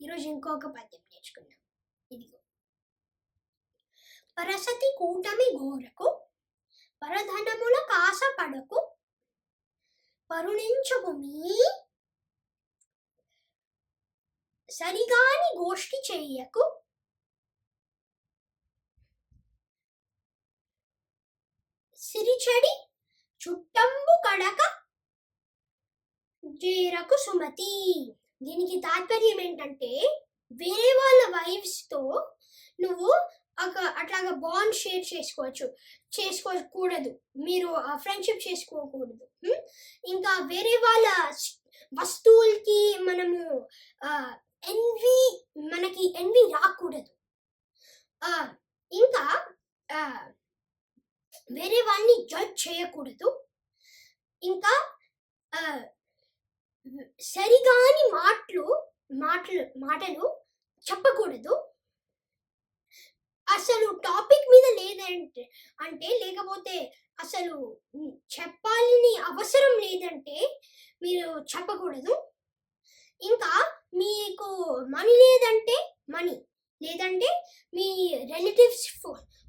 ఈరోజు ఇంకొక పద్యం నేర్చుకున్నాం ఇదిగో. పరసతి కూటమి ఘోరకు పరధనముల కాస పడకు పరుణించు మీ సరిగాని గోష్ఠి చేయకు. సిరిచెడి చుట్టంబు కడక జేరకు సుమతి దీనికి తాత్పర్యం ఏంటంటే వేరే వాళ్ళ వైఫ్స్తో నువ్వు ఒక అట్లాగా బాండ్ షేర్ చేసుకోవచ్చు. చేసుకోకూడదు. మీరు ఫ్రెండ్షిప్ చేసుకోకూడదు. ఇంకా వేరే వాళ్ళ వస్తువులకి మనము ఎన్వి మనకి ఎన్వి రాకూడదు. ఇంకా వేరే వాళ్ళని జడ్జ్ చేయకూడదు. ఇంకా సరిగాని మాటలు మాటలు మాటలు చెప్పకూడదు. అసలు టాపిక్ మీద లేదంటే అంటే లేకపోతే అసలు చెప్పాలని అవసరం లేదంటే మీరు చెప్పకూడదు. ఇంకా మీకు మనీ లేదంటే మనీ లేదంటే మీ రిలేటివ్స్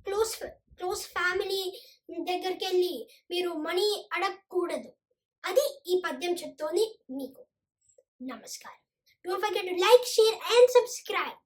క్లోజ్ క్లోజ్ ఫ్యామిలీ దగ్గరికి వెళ్ళి మీరు మనీ అడగకూడదు. ఈ పద్యం చెప్తోంది మీకు. నమస్కారం. Don't forget to like share and subscribe